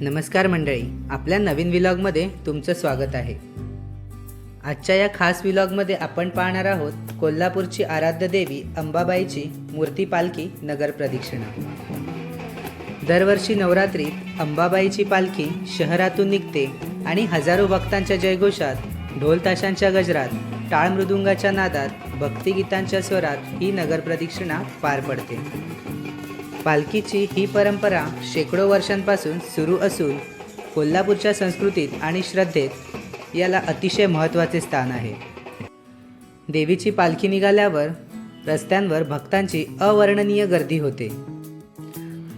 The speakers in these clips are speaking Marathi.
नमस्कार मंडळी आपल्या नवीन विलॉगमध्ये तुमचं स्वागत आहे. आजच्या या खास विलॉगमध्ये आपण पाहणार आहोत कोल्हापूरची आराध्य देवी अंबाबाईची मूर्ती पालखी नगर प्रदक्षिणा. दरवर्षी नवरात्रीत अंबाबाईची पालखी शहरातून निघते आणि हजारो भक्तांच्या जयघोषात ढोल ताशांच्या गजरात टाळ मृदुंगाच्या नादात भक्तिगीतांच्या स्वरात ही नगर प्रदक्षिणा पार पडते. पालखीची ही परंपरा शेकडो वर्षांपासून सुरू असून कोल्हापूरच्या संस्कृतीत आणि श्रद्धेत याला अतिशय महत्त्वाचे स्थान आहे. देवीची पालखी निघाल्यावर रस्त्यांवर भक्तांची अवर्णनीय गर्दी होते.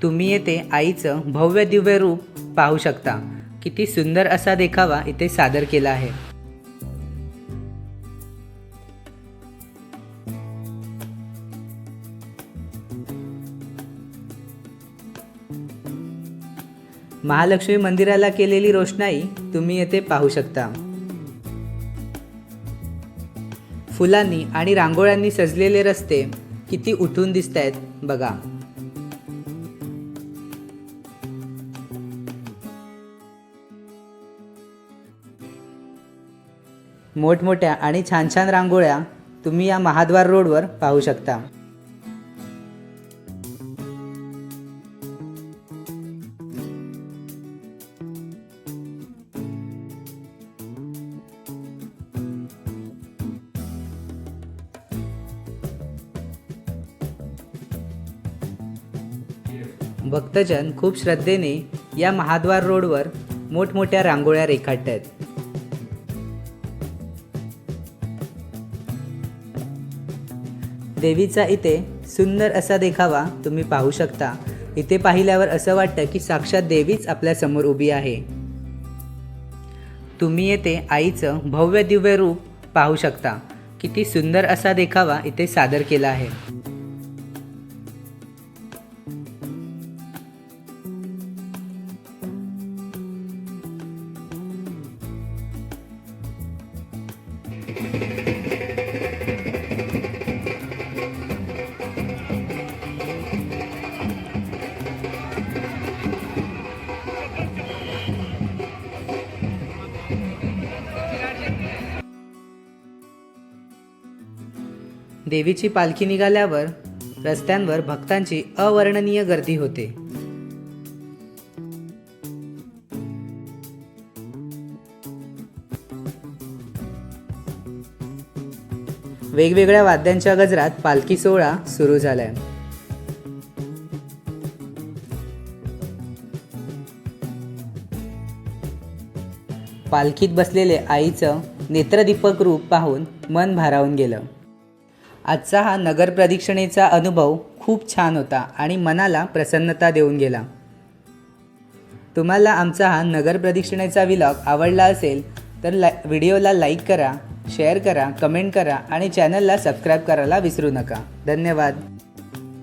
तुम्ही येथे आईचं भव्य दिव्य रूप पाहू शकता. किती सुंदर असा देखावा इथे सादर केला आहे. महालक्ष्मी मंदिराला केलेली रोषणाई तुम्ही येथे पाहू शकता. फुलांनी आणि रांगोळ्यांनी सजलेले रस्ते किती उठून दिसत आहेत बघा. मोठमोठ्या आणि छान छान रांगोळ्या तुम्ही या महाद्वार रोडवर पाहू शकता. भक्तजन खूप श्रद्धेने या महाद्वार रोडवर मोठमोठ्या रांगोळ्या रेखाटत आहेत देवीचा इथे सुंदर असा देखावा तुम्ही पाहू शकता. इथे पाहिल्यावर असं वाटतं की साक्षात देवीच आपल्यासमोर उभी आहे. तुम्ही येथे आईचं भव्य दिव्य रूप पाहू शकता. किती सुंदर असा देखावा इथे सादर केला आहे. देवीची पालखी निघाल्यावर रस्त्यांवर भक्तांची अवर्णनीय गर्दी होते. वेगवेगळ्या वाद्यांच्या गजरात पालखी सोहळा सुरू झालाय. पालखीत बसलेले आईचं नेत्रदीपक रूप पाहून मन भारावून गेलं. आजचा हा नगर प्रदक्षिणेचा अनुभव खूप छान होता आणि मनाला प्रसन्नता देऊन गेला. तुम्हाला आमचा हा नगर प्रदक्षिणेचा विलॉग आवडला असेल तर ला व्हिडिओला लाईक करा शेअर करा कमेंट करा आणि चॅनलला सबस्क्राईब करायला विसरू नका. धन्यवाद.